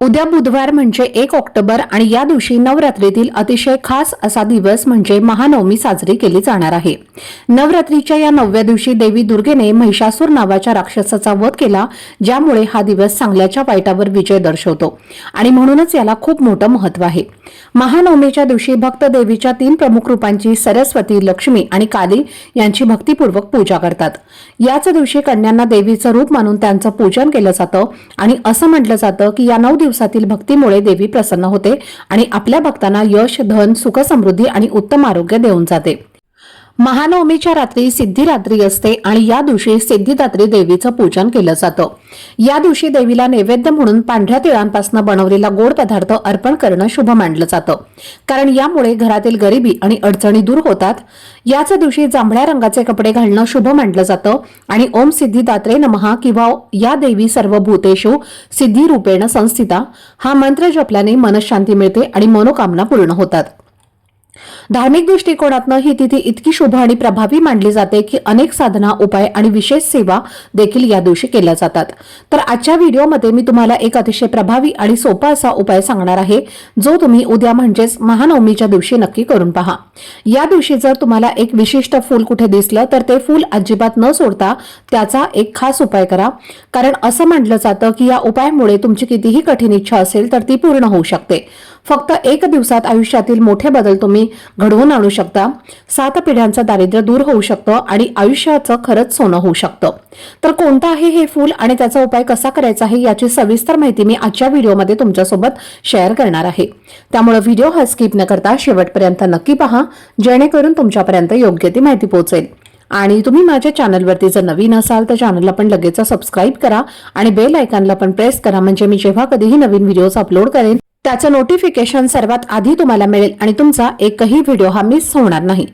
उद्या बुधवार म्हणजे एक ऑक्टोबर आणि या दिवशी नवरात्रीतील अतिशय खास असा दिवस म्हणजे महानवमी साजरी केली जाणार आहे. नवरात्रीच्या या नवव्या दिवशी देवी दुर्गेने महिषासूर नावाच्या राक्षसाचा वध केला ज्यामुळे हा दिवस चांगल्याच्या वाईटावर विजय दर्शवतो. आणि म्हणूनच याला खूप मोठं महत्त्व आहे. महानवमीच्या दिवशी भक्त देवीच्या तीन प्रमुख रूपांची सरस्वती लक्ष्मी आणि काली यांची भक्तिपूर्वक पूजा करतात. याच दिवशी कन्यांना देवीचं रूप मानून त्यांचं पूजन केलं जातं आणि असं म्हटलं जातं की या नऊ दिवसातील भक्तीमुळे देवी प्रसन्न होते आणि आपल्या भक्तांना यश धन सुख समृद्धी आणि उत्तम आरोग्य देऊन जाते. महानवमीच्या रात्री सिद्धिरात्री असते आणि या दिवशी सिद्धिदात्री देवीचं पूजन केलं जातं. या दिवशी देवीला नैवेद्य म्हणून पांढऱ्या तिळांपासून बनवलेला गोड पदार्थ अर्पण करणं शुभ मानलं जातं. कारण यामुळे घरातील गरिबी आणि अडचणी दूर होतात. याच दिवशी जांभळ्या रंगाचे कपडे घालणं शुभ मानलं जातं आणि ओम सिद्धिदात्रे नमहा किंवा या देवी सर्व भूतेषु सिद्धी रूपेण संस्थिता हा मंत्र जपल्याने मनशांती मिळते आणि मनोकामना पूर्ण होतात. धार्मिक दृष्टिकोनातनं ही तिथी इतकी शुभ आणि प्रभावी मानली जाते की अनेक साधना उपाय आणि विशेष सेवा देखील या दिवशी केल्या जातात. तर आजच्या व्हिडिओमध्ये मी तुम्हाला एक अतिशय प्रभावी आणि सोपा असा उपाय सांगणार आहे जो तुम्ही उद्या म्हणजेच महानवमीच्या दिवशी नक्की करून पहा. या दिवशी जर तुम्हाला एक विशिष्ट फूल कुठे दिसलं तर ते फूल अजिबात न सोडता त्याचा एक खास उपाय करा. कारण असं म्हटलं जातं की या उपायामुळे तुमची कितीही कठीण इच्छा असेल तर ती पूर्ण होऊ शकते. फक्त एक दिवसात आयुष्यातील मोठे बदल तुम्ही घडवून आणू शकता. सात पिढ्यांचं दारिद्र्य दूर होऊ शकतं आणि आयुष्याचं खरंच सोनं होऊ शकतं. तर कोणतं आहे हे फूल आणि त्याचा उपाय कसा करायचा आहे याची सविस्तर माहिती मी आजच्या व्हिडिओमध्ये तुमच्यासोबत शेअर करणार आहे. त्यामुळे व्हिडिओ हा स्किप न करता शेवटपर्यंत नक्की पहा जेणेकरून तुमच्यापर्यंत योग्य ती माहिती पोहोचेल. आणि तुम्ही माझ्या चॅनलवरती जर नवीन असाल तर चॅनलला पण लगेच सबस्क्राईब करा आणि बेल आयकॉनला पण प्रेस करा. म्हणजे मी जेव्हा कधीही नवीन व्हिडिओज अपलोड करेन त्याचं नोटिफिकेशन सर्वात आधी तुम्हाला मिळेल आणि तुमचा एकही व्हिडिओ हा मिस होणार नाही.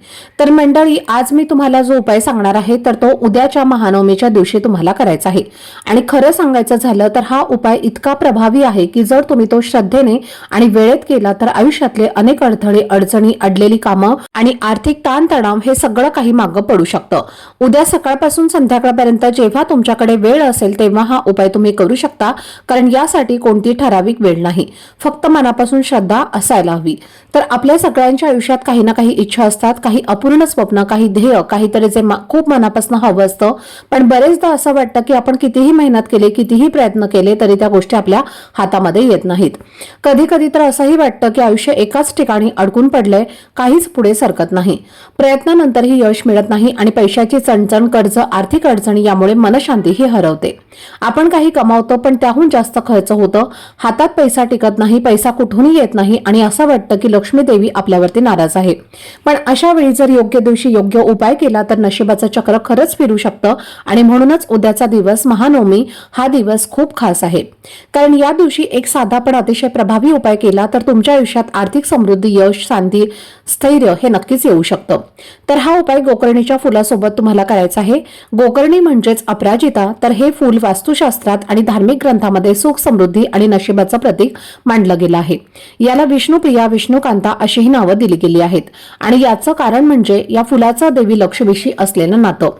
तर मंडळी आज मी तुम्हाला जो उपाय सांगणार आहे तर तो उद्याच्या महानवमीच्या दिवशी तुम्हाला करायचा आहे. आणि खरं सांगायचं झालं तर हा उपाय इतका प्रभावी आहे की जर तुम्ही तो श्रद्धेने आणि वेळेत केला तर आयुष्यातले अनेक अडथळे अडचणी अडलेली कामं आणि आर्थिक ताणतणाव हे सगळं काही मागं पडू शकतं. उद्या सकाळपासून संध्याकाळपर्यंत जेव्हा तुमच्याकडे वेळ असेल तेव्हा हा उपाय तुम्ही करू शकता कारण यासाठी कोणती ठराविक वेळ नाही. फक्त मनापासून श्रद्धा असायला हवी. तर आपल्या सगळ्यांच्या आयुष्यात काही ना काही इच्छा असतात काही अपूर्ण स्वप्न काही ध्येय काहीतरी जे खूप मनापासून हवं असतं. पण बरेचदा असं वाटतं की आपण कितीही मेहनत केली कितीही प्रयत्न केले तरी त्या गोष्टी आपल्या हातामध्ये येत नाहीत. कधी कधी तर असंही वाटतं की आयुष्य एकाच ठिकाणी अडकून पडलंय काहीच पुढे सरकत नाही. प्रयत्नानंतरही यश मिळत नाही आणि पैशाची चणचण कर्ज आर्थिक अडचणी यामुळे मनशांतीही हरवते. आपण काही कमावतो पण त्याहून जास्त खर्च होतं. हातात पैसा टिकत नाही पैसा कुठूनही येत नाही आणि असं वाटतं की लक्ष्मी देवी आपल्यावरती नाराज आहे. पण अशा वेळी जर योग्य दिवशी योग्य उपाय केला तर नशिबाचं चक्र खरंच फिरू शकतं आणि म्हणूनच उद्याचा दिवस महानवमी हा दिवस खूप खास आहे. कारण या दिवशी एक साधा पण अतिशय प्रभावी उपाय केला तर तुमच्या आयुष्यात आर्थिक समृद्धी यश शांती स्थैर्य हे नक्कीच येऊ शकतं. तर हा उपाय गोकर्णीच्या फुलासोबत तुम्हाला करायचा आहे. गोकर्णी म्हणजेच अपराजिता. तर हे फूल वास्तुशास्त्रात आणि धार्मिक ग्रंथामध्ये सुख समृद्धी आणि नशिबाचं प्रतीक मानला गेला आहे. याला विष्णुप्रिया विष्णुकांता अशीही नावं दिली गेली आहेत. आणि याचं कारण म्हणजे या फुलाचं देवी लक्ष्मीशी असलेलं नातं.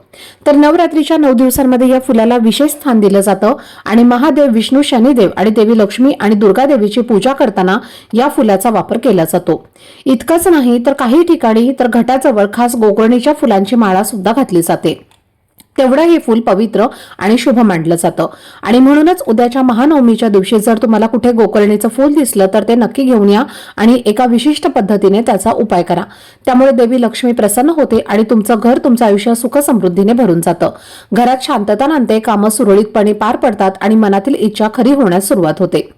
तर नवरात्रीच्या नऊ दिवसांमध्ये या फुलाला विशेष स्थान दिलं जातं आणि महादेव विष्णू शनिदेव आणि देवी लक्ष्मी आणि दुर्गा देवीची पूजा करताना या फुलाचा वापर केला जातो. इतकंच नाही तर काही ठिकाणी तर घटाजवळ खास गोकर्णीच्या फुलांची माळा सुद्धा घातली जाते. तेवढं हे फूल पवित्र आणि शुभ मानलं जातं. आणि म्हणूनच उद्याच्या महानवमीच्या दिवशी जर तुम्हाला कुठे गोकर्णीचं फूल दिसलं तर ते नक्की घेऊन या आणि एका विशिष्ट पद्धतीने त्याचा उपाय करा. त्यामुळे देवी लक्ष्मी प्रसन्न होते आणि तुमचं घर तुमचं आयुष्य सुख समृद्धीने भरून जातं. घरात शांतता नांदते कामं सुरळीतपणे पार पडतात आणि मनातील इच्छा खरी होण्यास सुरुवात होते.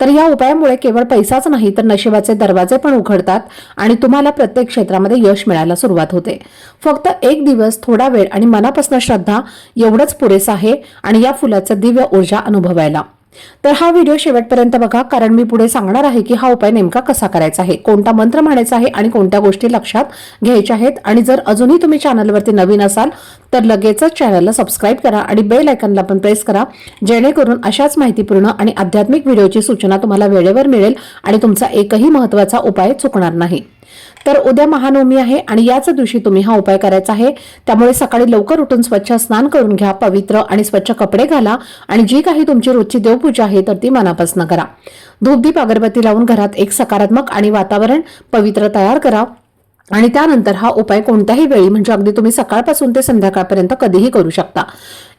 तर या उपायामुळे केवळ पैसाच नाही तर नशिबाचे दरवाजे पण उघडतात आणि तुम्हाला प्रत्येक क्षेत्रामध्ये यश मिळायला सुरुवात होते. फक्त एक दिवस थोडा वेळ आणि मनापासून श्रद्धा एवढंच पुरेसं आहे आणि या फुलाचं दिव्य ऊर्जा अनुभवायला. तर हा व्हिडिओ शेवटपर्यंत बघा कारण मी पुढे सांगणार आहे की हा उपाय नेमका कसा करायचा आहे कोणता मंत्र म्हणायचा आहे आणि कोणत्या गोष्टी लक्षात घ्यायच्या आहेत. आणि जर अजूनही तुम्ही चॅनलवरती नवीन असाल तर लगेचच चॅनलला सबस्क्राईब करा आणि बेल आयकनला पण प्रेस करा जेणेकरून अशाच माहितीपूर्ण आणि आध्यात्मिक व्हिडिओची सूचना तुम्हाला वेळेवर मिळेल आणि तुमचा एकही महत्त्वाचा उपाय चुकणार नाही. तर उद्या महानवमी आहे आणि याच दिवशी तुम्ही हा उपाय करायचा आहे. त्यामुळे सकाळी लवकर उठून स्वच्छ स्नान करून घ्या पवित्र आणि स्वच्छ कपडे घाला आणि जी काही तुमची रोजची देवपूजा आहे तर ती मनापासून करा. धूपदीप अगरबत्ती लावून घरात एक सकारात्मक आणि वातावरण पवित्र तयार करा. आणि त्यानंतर हा उपाय कोणत्याही वेळी म्हणजे अगदी तुम्ही सकाळपासून ते संध्याकाळपर्यंत कधीही करू शकता.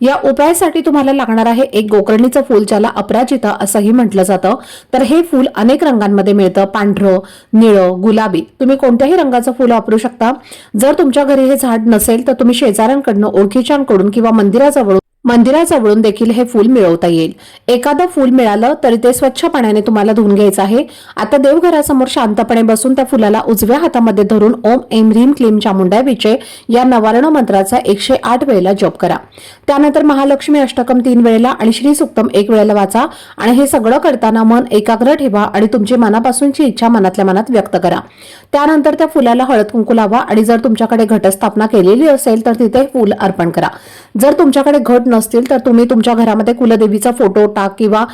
या उपायासाठी तुम्हाला लागणार आहे एक गोकर्णीचं फूल ज्याला अपराजिता असंही म्हटलं जातं. तर हे फूल अनेक रंगांमध्ये मिळतं. पांढरं निळं गुलाबी. तुम्ही कोणत्याही रंगाचं फूल वापरू शकता. जर तुमच्या घरी हे झाड नसेल तर तुम्ही शेजाऱ्यांकडनं ओळखीच्यांकडून किंवा मंदिराजवळून मंदिराजवळून देखील हे फूल मिळवता येईल. एखादं फूल मिळालं तरी ते स्वच्छ पाण्याने तुम्हाला धुवून घ्यायचं आहे. आता देवघरासमोर शांतपणे बसून त्या फुलाला उजव्या हातामध्ये धरून ओम एम ह्रीम क्लीम चामुंडा विचे या नवारण मंत्राचा एकशे आठ वेळेला जप करा. त्यानंतर महालक्ष्मी अष्टकम तीन वेळेला आणि श्री सुक्तम एक वेळेला वाचा आणि हे सगळं करताना मन एकाग्र ठेवा आणि तुमची मनापासूनची इच्छा मनातल्या मनात व्यक्त करा. त्यानंतर त्या फुलाला हळद कुंकू लावा आणि जर तुमच्याकडे घटस्थापना केलेली असेल तर तिथे फूल अर्पण करा. जर तुमच्याकडे घट नसतील तर तुम्ही तुमच्या घरामध्ये कुलदेवीचा फोटो टाक किंवा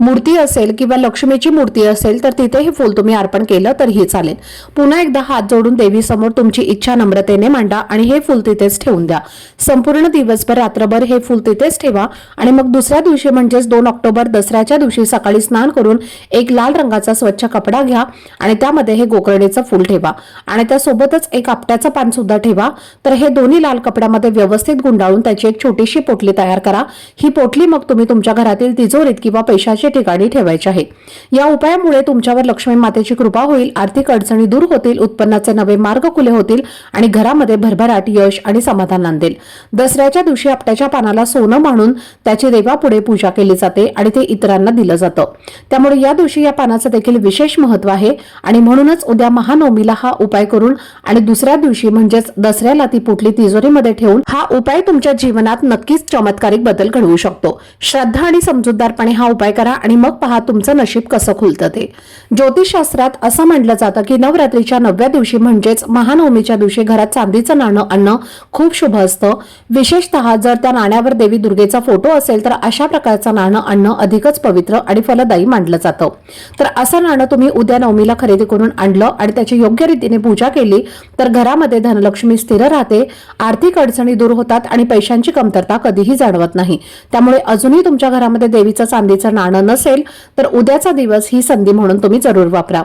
मूर्ती असेल किंवा लक्ष्मीची मूर्ती असेल तर तिथे हे फूल तुम्ही अर्पण केलं तरीही चालेल. पुन्हा एकदा हात जोडून देवीसमोर तुमची इच्छा नम्रतेने मांडा आणि हे फूल तिथेच ठेवून द्या. संपूर्ण दिवसभर रात्रभर हे फूल तिथेच ठेवा आणि मग दुसऱ्या दिवशी म्हणजेच दोन ऑक्टोबर दसऱ्याच्या दिवशी सकाळी स्नान करून एक लाल रंगाचा स्वच्छ कपडा घ्या आणि त्यामध्ये हे गोकर्णीचं फूल ठेवा. आणि त्यासोबतच एक आपट्याचं पान सुद्धा ठेवा. तर हे दोन्ही लाल कपड्यामध्ये व्यवस्थित गुंडाळून त्याची एक छोटीशी पोटली तयार करा. ही पोटली मग तुम्ही तुमच्या घरातील तिजोरीत किंवा पैशाची पैशाच्या ठिकाणी ठेवायचे आहे. या उपायामुळे तुमच्यावर लक्ष्मी मातेची कृपा होईल आर्थिक अडचणी दूर होतील उत्पन्नाचे नवे मार्ग खुले होतील आणि घरामध्ये भरभराट यश आणि समाधान नांदेल. दसऱ्याच्या दिवशी आपट्याच्या पानाला सोनं मानून त्याची देवापुढे पूजा केली जाते आणि ते इतरांना दिलं जातं. त्यामुळे या दिवशी या पानाचं देखील विशेष महत्त्व आहे आणि म्हणूनच उद्या महानवमीला हा उपाय करून आणि दुसऱ्या दिवशी म्हणजेच दसऱ्याला ती पुटली तिजोरीमध्ये ठेवून हा उपाय तुमच्या जीवनात नक्कीच चमत्कारिक बदल घडवू शकतो. श्रद्धा आणि समजूतदारपणे हा उपाय करा. आणि मग पहा तुमचं नशीब कसं खुलतं ते. ज्योतिषशास्त्रात असं म्हटलं जातं की नवरात्रीच्या नवव्या दिवशी म्हणजेच महानवमीच्या दिवशी घरात चांदीचं नाणं आणणं खूप शुभ असतं. विशेषतः जर त्या नाण्यावर देवी दुर्गेचा फोटो असेल तर अशा प्रकारचं नाणं आणणं अधिकच पवित्र आणि फलदायी मानलं जातं. तर असं नाणं तुम्ही उद्या नवमीला खरेदी करून आणलं आणि त्याची योग्य रीतीने पूजा केली तर घरामध्ये धनलक्ष्मी स्थिर राहते आर्थिक अडचणी दूर होतात आणि पैशांची कमतरता कधीही जाणवत नाही. त्यामुळे अजूनही तुमच्या घरामध्ये देवीचं चांदीचं नाणं नसेल तर उद्याचा दिवस ही संधी म्हणून तुम्ही जरूर वापरा.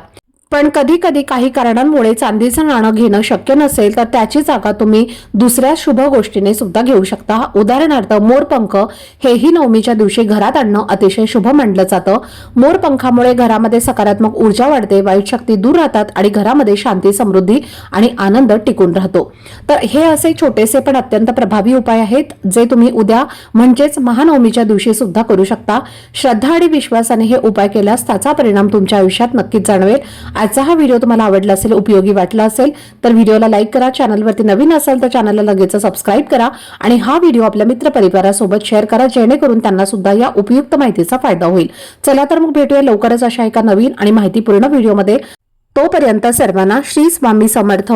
पण कधी कधी काही कारणांमुळे चांदीचं नाणं घेणं शक्य नसेल तर त्याची जागा तुम्ही दुसऱ्या शुभ गोष्टीने सुद्धा घेऊ शकता. उदाहरणार्थ मोरपंख हेही नवमीच्या दिवशी घरात आणणं अतिशय शुभ मानलं जातं. मोरपंखामुळे घरामध्ये सकारात्मक ऊर्जा वाढते वाईट शक्ती दूर राहतात आणि घरामध्ये शांती समृद्धी आणि आनंद टिकून राहतो. तर हे असे छोटेसे पण अत्यंत प्रभावी उपाय आहेत जे तुम्ही उद्या म्हणजेच महानवमीच्या दिवशी सुद्धा करू शकता. श्रद्धा आणि विश्वासाने हे उपाय केल्यास त्याचा परिणाम तुमच्या आयुष्यात नक्कीच जाणवेल. आजचा हा व्हिडिओ तुम्हाला आवडला असेल उपयोगी वाटला असेल तर व्हिडिओला लाईक करा चॅनलवरती नवीन असाल तर चॅनलला लगेच सबस्क्राईब करा आणि हा व्हिडिओ आपल्या मित्रपरिवारासोबत शेअर करा जेणेकरून त्यांना सुद्धा या उपयुक्त माहितीचा फायदा होईल. चला तर मग भेटूया लवकरच अशा एका नवीन आणि माहितीपूर्ण व्हिडिओमध्ये. तोपर्यंत सर्वांना श्री स्वामी समर्थ.